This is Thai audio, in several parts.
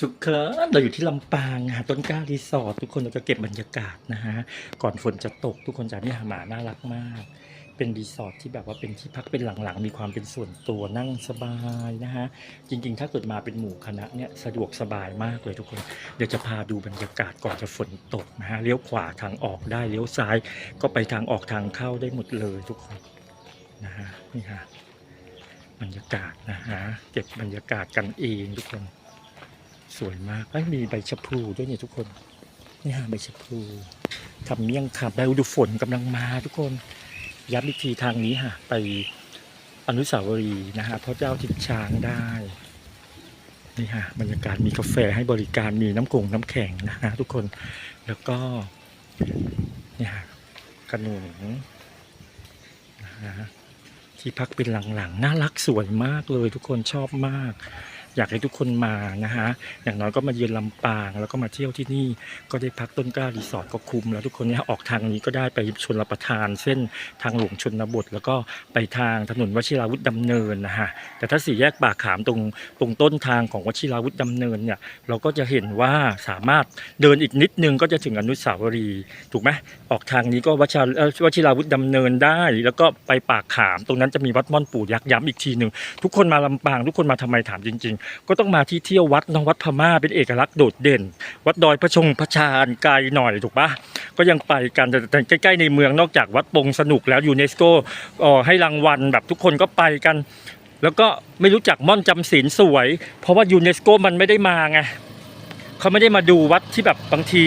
ทุกคนเราอยู่ที่ลำปางหาต้นกล้ารีสอร์ททุกคนเราจะเก็บบรรยากาศนะฮะ ก่อนฝนจะตกทุกคนจะนี่หาหมาน่ารักมาก เป็นรีสอร์ทที่แบบว่าเป็นที่พักเป็นหลังๆ มีความเป็นส่วนตัวนั่งสบายนะฮะ จริงๆ ถ้าเกิดมาเป็นหมู่คณะเนี่ยสะดวกสบายมากเลยทุกคน เดี๋ยวจะพาดูบรรยากาศก่อนจะฝนตกนะฮะเลี้ยวขวาทางออกได้เลี้ยวซ้าย ก็ไปทางออกทางเข้าได้หมดเลยทุกคนนะฮะนี่ฮะบรรยากาศนะฮะเก็บบรรยากาศกันเองทุกคน สวยมากแล้วมีใบชะพลูด้วยเนี่ยทุกคนนี่ฮะใบชะพลูทำเมี่ยงคำได้ดูฝนกำลังมาทุกคนย้ำอีกทีทางนี้ฮะไปอนุสาวรีย์นะฮะพระเจ้าทิมช้างได้นี่ฮะบรรยากาศมีกาแฟให้บริการมีน้ำกงน้ำแข็งนะฮะทุกคนแล้วก็นี่ฮะขนุนนะฮะที่พักเป็นหลังๆ น่ารักสวยมากเลยทุกคนชอบมาก อยากให้ทุกคนมานะฮะอย่างน้อยก็มาเยือนลำปาง แล้วก็มาเที่ยวที่นี่ก็ได้พักต้นกล้ารีสอร์ทก็คุ้มแล้วทุกคนเนี่ยออกทางนี้ก็ได้ไปชนรับประทาน เส้นทางหลวงชนบท แล้วก็ไปทางถนนวชิราวุธดำเนินนะฮะแต่ถ้าสี่แยกปากขามตรงตรงต้นทางของวชิราวุธดำเนินเนี่ยเราก็จะเห็นว่าสามารถเดินอีกนิดนึงก็จะถึงอนุสาวรีย์ถูกไหมออกทางนี้ก็วชาวชิราวุธดำเนินได้ แล้วก็ไปปากขาม ตรงนั้นจะมีวัดม่อนปู่ยักษ์ย้ำอีกทีหนึ่งทุกคนมาลำปาง ทุกคนมาทำไมถามจริงก็ต้องมาที่เที่ยววัดเนองวัดพม่าเป็นเอกลักษณ์โดดเด่น วัดดอยพระชงพระชานไกลหน่อยถูกปะก็ยังไปกันแต่ใกล้ๆในเมืองนอกจากวัดปงสนุกแล้วยูเนสโกเอ่อให้รางวัลแบบทุกคนก็ไปกัน แล้วก็ไม่รู้จักม่อนจำศีลสวย เพราะว่ายูเนสโกมันไม่ได้มาไงเขาไม่ได้มาดูวัดที่แบบบางที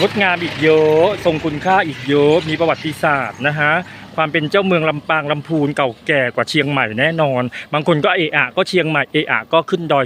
งดงามอีกเยอะทรงคุณค่าอีกเยอะมีประวัติศาสตร์นะฮะความเป็นเจ้าเมืองลำปางลำพูนเก่าแก่กว่าเชียงใหม่แน่นอน บางคนก็เอะอะก็เชียงใหม่เอะอะก็ขึ้นดอย